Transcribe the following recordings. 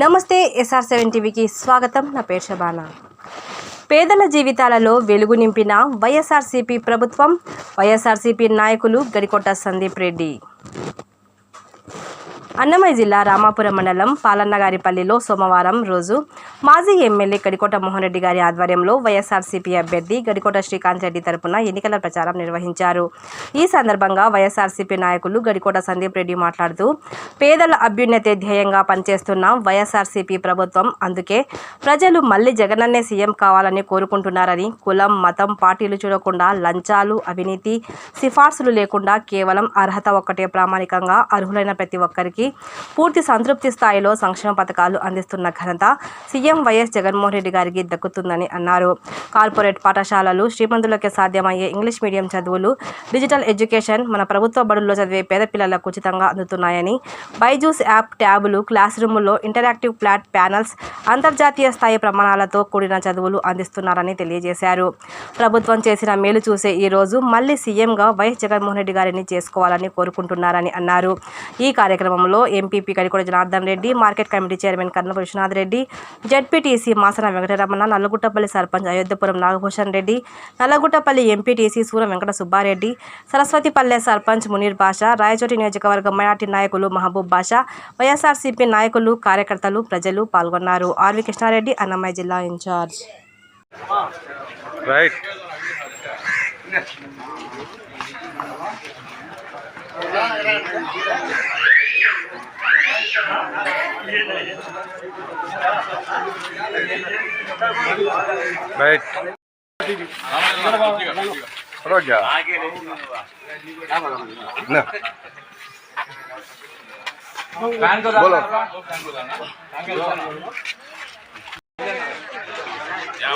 నమస్తే SR seven టీవీకి స్వాగతం. నా పేరు శబానా. పేదల జీవితాలలో వెలుగు నింపిన వైఎస్ఆర్సీపీ ప్రభుత్వం వైఎస్ఆర్సీపీ నాయకులు గడికొట్ట సందీప్ రెడ్డి. అన్నమయ్య జిల్లా రామాపురం మండలం పాలన్నగారిపల్లిలో సోమవారం రోజు మాజీ ఎమ్మెల్యే గడికోట మోహన్ రెడ్డి గారి ఆధ్వర్యంలో వైఎస్ఆర్సీపీ అభ్యర్థి గడికోట శ్రీకాంత్ రెడ్డి తరపున ఎన్నికల ప్రచారం నిర్వహించారు. ఈ సందర్భంగా వైఎస్ఆర్సీపీ నాయకులు గడికోట సందీప్ రెడ్డి మాట్లాడుతూ పేదల అభ్యున్నతే ధ్యేయంగా పనిచేస్తున్న వైఎస్ఆర్సీపీ ప్రభుత్వం అందుకే ప్రజలు మళ్ళీ జగనన్నే సీఎం కావాలని కోరుకుంటున్నారని కులం మతం పార్టీలు చూడకుండా లంచాలు అవినీతి సిఫార్సులు లేకుండా కేవలం అర్హత ఒక్కటే ప్రామాణికంగా అర్హులైన ప్రతి ఒక్కరికి పూర్తి సంతృప్తి స్థాయిలో సంక్షేమ పథకాలు అందిస్తున్న ఘనత సీఎం వైఎస్ జగన్మోహన్ రెడ్డి గారికి దక్కుతుందని అన్నారు. కార్పొరేట్ పాఠశాలలు శ్రీమంతులకే సాధ్యమయ్యే ఇంగ్లీష్ మీడియం చదువులు డిజిటల్ ఎడ్యుకేషన్ మన ప్రభుత్వ బడుల్లో చదివే పేద పిల్లలకు ఉచితంగా అందుతున్నాయని బైజూస్ యాప్ ట్యాబులు క్లాస్ రూముల్లో ఇంటరాక్టివ్ ఫ్లాట్ ప్యానల్స్ అంతర్జాతీయ స్థాయి ప్రమాణాలతో కూడిన చదువులు అందిస్తున్నారని తెలియజేశారు. ప్రభుత్వం చేసిన మేలు చూసే ఈ రోజు మళ్ళీ సీఎంగా వైఎస్ జగన్మోహన్ రెడ్డి గారిని చేసుకోవాలని కోరుకుంటున్నారని అన్నారు. ఈ కార్యక్రమంలో MPP Kadikoda Janardhan Reddy market committee chairman Karnapu Vishwanath Reddy ZPTC Masana Venkataramana Nallaguttapalli sarpanch Ayodhyapuram Nagabhushan Reddy Nallaguttapalli MPTC Sura Venkata Subba Reddy సరస్వతిపల్లె sarpanch Munir బాషా రాయచోటి నియోజకవర్గం మైనార్టీ నాయకులు మహబూబ్ బాషా వైఎస్ఆర్సీపీ నాయకులు కార్యకర్తలు ప్రజలు పాల్గొన్నారు. ఆర్వి కృష్ణారెడ్డి అన్నమయ్య జిల్లా incharge. Right baik. Roja nah. Ya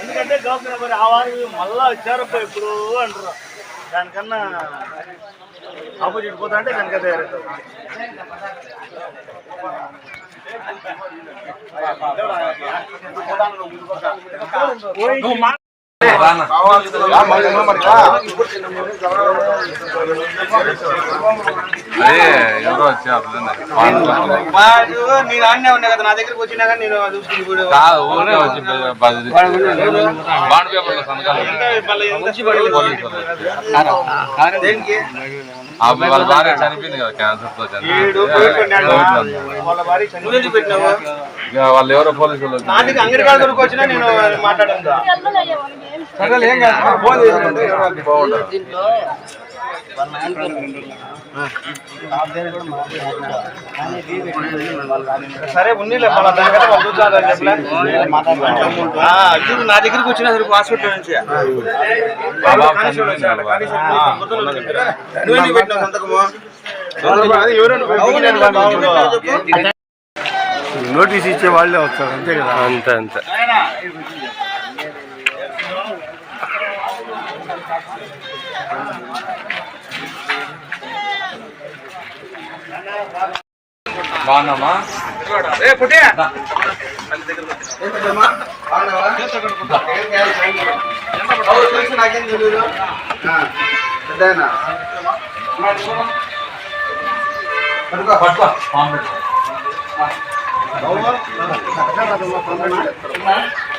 ఎందుకంటే government మరి ఆ వారు మళ్ళా వచ్చారు ఇప్పుడు అంటారు. దానికన్నా ఆపోజిట్ పోతా అంటే కనుక తయారవుతారు. ఎవరో వచ్చి నేను ఉన్నా కదా నా దగ్గరికి వచ్చినా కానీ నేను చూసుకుని వచ్చి బాండ్ పేపర్లో సంతకాలు దేనికి వాళ్ళ భార్య చనిపోయింది కదా క్యాన్సర్తో చనిపోయింది వాళ్ళ ఎవరో పోలీసు వాళ్ళు దగ్గర సరే ఉన్నీలే చెప్పలే. ఆ, చూడు నా దగ్గరికి వచ్చిన సరే హాస్పిటల్ నుంచి? నువ్వు పెట్టినావు సంతకము? నోటీస్ ఇచ్చే వాళ్ళే వస్తారు అంతే కదా? అంతే అంతే. బాగున్నామా ఏ, పుట్టి. అవును, తెలుసు, నాకేం తెలీదు. ఆ, పెద్దాయన. పట్టుకో. పట్టుకో ఫామ్ పెట్టు. అవును.